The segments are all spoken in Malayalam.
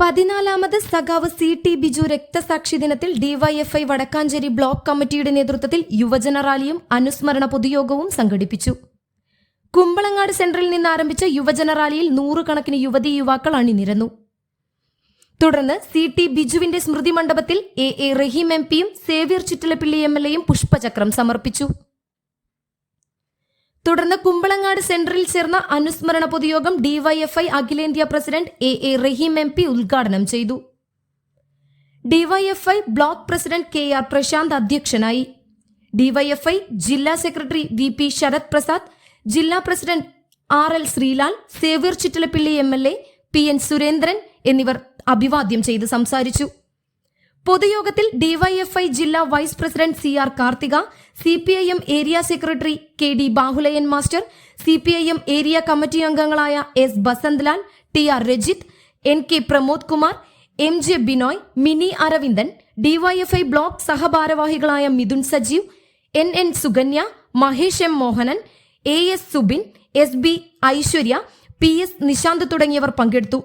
പതിനാലാമത് സഖാവ് സി ടി ബിജു രക്തസാക്ഷി ദിനത്തിൽ ഡിവൈഎഫ്ഐ വടക്കാഞ്ചേരി ബ്ലോക്ക് കമ്മിറ്റിയുടെ നേതൃത്വത്തിൽ യുവജന റാലിയും അനുസ്മരണ പൊതുയോഗവും സംഘടിപ്പിച്ചു. കുമ്പളങ്ങാട് സെന്ററിൽ നിന്ന് ആരംഭിച്ച യുവജന റാലിയിൽ നൂറുകണക്കിന് യുവതി യുവാക്കൾ അണിനിരന്നു. തുടർന്ന് സി ടി ബിജുവിന്റെ സ്മൃതി മണ്ഡപത്തിൽ എ എ റഹീം എം പിയും സേവ്യർ ചിറ്റലപ്പിള്ളി എം എൽ എയും പുഷ്പചക്രം സമർപ്പിച്ചു. തുടർന്ന് കുമ്പളങ്ങാട് സെന്ററിൽ ചേർന്ന അനുസ്മരണ പൊതുയോഗം ഡിവൈഎഫ്ഐ അഖിലേന്ത്യാ president A A Rahim M P ഉദ്ഘാടനം ചെയ്തു. DYFI block president K R Prashanth അധ്യക്ഷനായി. ഡിവൈഎഫ്ഐ ജില്ലാ secretary V P Sarath Prasad ജില്ലാ president R L Sreelal Xavier Chittilappilly M L A P N Surendran എന്നിവർ അഭിവാദ്യം ചെയ്ത് സംസാരിച്ചു. പൊതുയോഗത്തിൽ ഡിവൈഎഫ്ഐ ജില്ലാ vice president C R Karthika C P I M area secretary K D Bahuleyan master C P I M area committee അംഗങ്ങളായ S Basanthlal T R Rajith N K Pramod Kumar M J Binoy Mini Aravindan DYFI block സഹഭാരവാഹികളായ Mithun Sajeev N N Sukanya Mahesh M Mohanan A S Subin S B Aishwarya P S Nishanth തുടങ്ങിയവർ പങ്കെടുത്തു.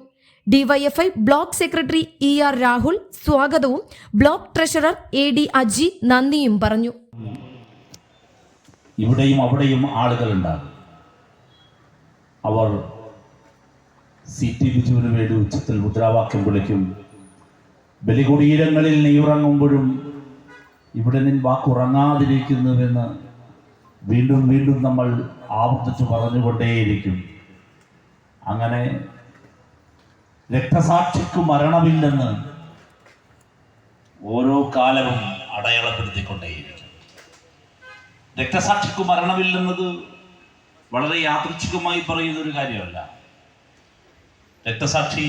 DYFI block secretary E R Rahul സ്വാഗതവും. Block treasurer A D Aji നന്ദിയും പറഞ്ഞു. ഇവിടെയും അവിടെയും ആളുകൾ ഉണ്ടാകും അവർ സി ടി ബിജുവിന് വേണ്ടി ഉച്ചത്തിൽ മുദ്രാവാക്യം വിളിക്കും. ബലികുടീരങ്ങളിൽ നീ ഉറങ്ങുമ്പോഴും ഇവിടെ നിൻ വാക്കുറങ്ങാതിരിക്കുന്നുവെന്ന് വീണ്ടും വീണ്ടും നമ്മൾ ആവർത്തിച്ച് പറഞ്ഞുകൊണ്ടേയിരിക്കും. അങ്ങനെ രക്തസാക്ഷിക്ക് മരണമില്ലെന്ന് ഓരോ കാലവും അടയാളപ്പെടുത്തിക്കൊണ്ടേയിരിക്കും രക്തസാക്ഷിക്ക് മരണമില്ലെന്നത് വളരെ യാദൃച്ഛികമായി പറയുന്ന ഒരു കാര്യമല്ല. രക്തസാക്ഷി